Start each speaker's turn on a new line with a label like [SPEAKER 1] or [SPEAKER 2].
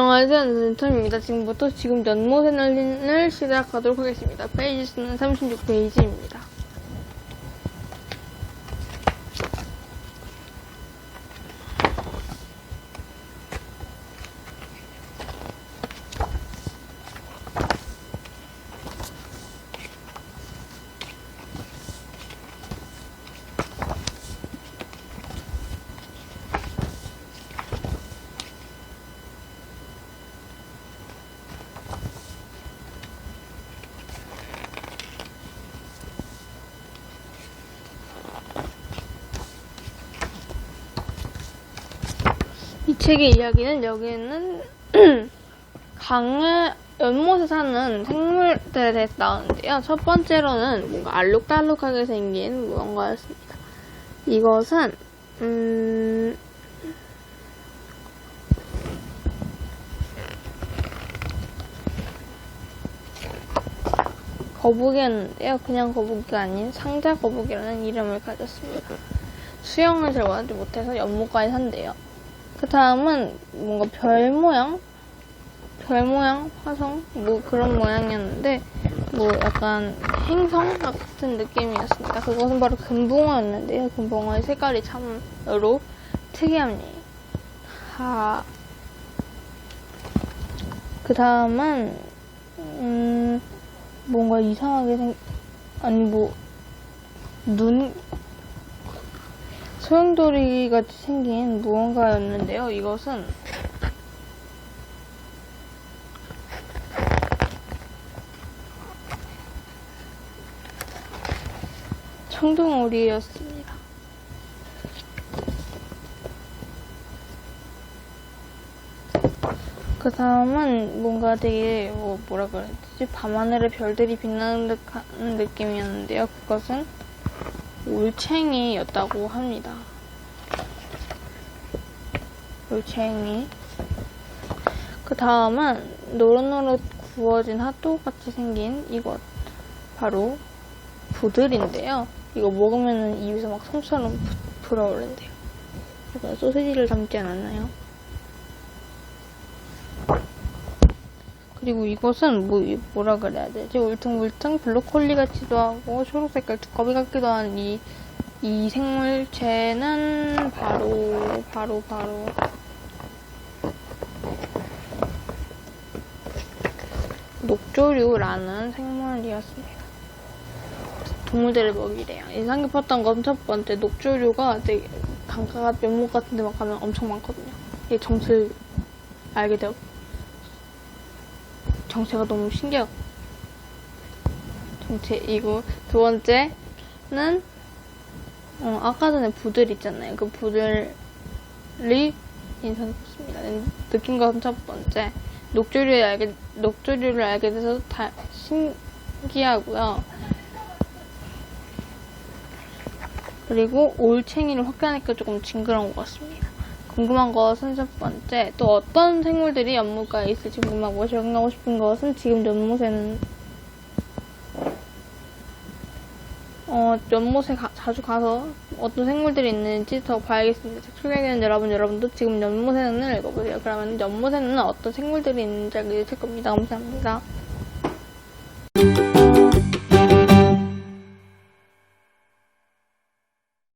[SPEAKER 1] 안녕하세요. 센터입니다. 지금부터 지금 연모새날린을 시작하도록 하겠습니다. 페이지 수는 36페이지입니다. 책의 이야기는 여기는 강의 연못에 사는 생물들에 대해서 나오는데요. 첫 번째로는 뭔가 알록달록하게 생긴 무언가였습니다. 이것은 음, 거북이였는데요. 그냥 거북이가 아닌 상자 거북이라는 이름을 가졌습니다. 수영을 잘 원하지 못해서 연못가에 산대요. 그 다음은 뭔가 별 모양? 별 모양? 화성? 뭐 그런 모양이었는데, 뭐 약간 행성 같은 느낌이었습니다. 그것은 바로 금붕어였는데요. 금붕어의 색깔이 참으로 특이합니다. 하... 그 다음은, 음, 뭔가 이상하게 생, 아니 뭐, 눈, 소용돌이 같이 생긴 무언가였는데요. 이것은 청둥오리였습니다. 그 다음은 뭔가 되게 뭐 뭐라 그래야 되지? 밤하늘에 별들이 빛나는 듯한 느낌이었는데요. 그것은 올챙이였다고 합니다. 올챙이. 그 다음은 노릇노릇 구워진 핫도그 같이 생긴 이것. 바로 부들인데요. 이거 먹으면 입에서 막 솜처럼 부- 불어오른대요. 약간 소세지를 담지 않았나요? 그리고 이것은 뭐 뭐라 그래야 되지? 울퉁불퉁 블로콜리 같기도 하고 초록 색깔 두꺼비 같기도 한 이 이 생물체는 바로 바로 바로 녹조류라는 생물이었습니다. 동물들을 먹이래요. 인상 깊었던 건 첫 번째 녹조류가 강가가 면목 같은 데막 가면 엄청 많거든요. 이 정체를 알게 되고 정체가 너무 신기하고 정체 이고 두 번째는 어, 아까 전에 부들 있잖아요. 그 부들이 인상 깊습니다. 느낀 것은 첫 번째 녹조류를 알게 녹조류를 알게 돼서 다 신기하고요. 그리고 올챙이를 확대하니까 조금 징그러운 것 같습니다. 궁금한 것은 첫 번째, 또 어떤 생물들이 연못가에 있을지 궁금하고 적응하고 싶은 것은 지금 연못에는 어, 연못에 가- 자주 가서 어떤 생물들이 있는지 더 봐야겠습니다. 책 소개하는 여러분, 여러분도 지금 연못에는 읽어보세요. 그러면 연못에는 어떤 생물들이 있는지 알게 될 겁니다. 감사합니다.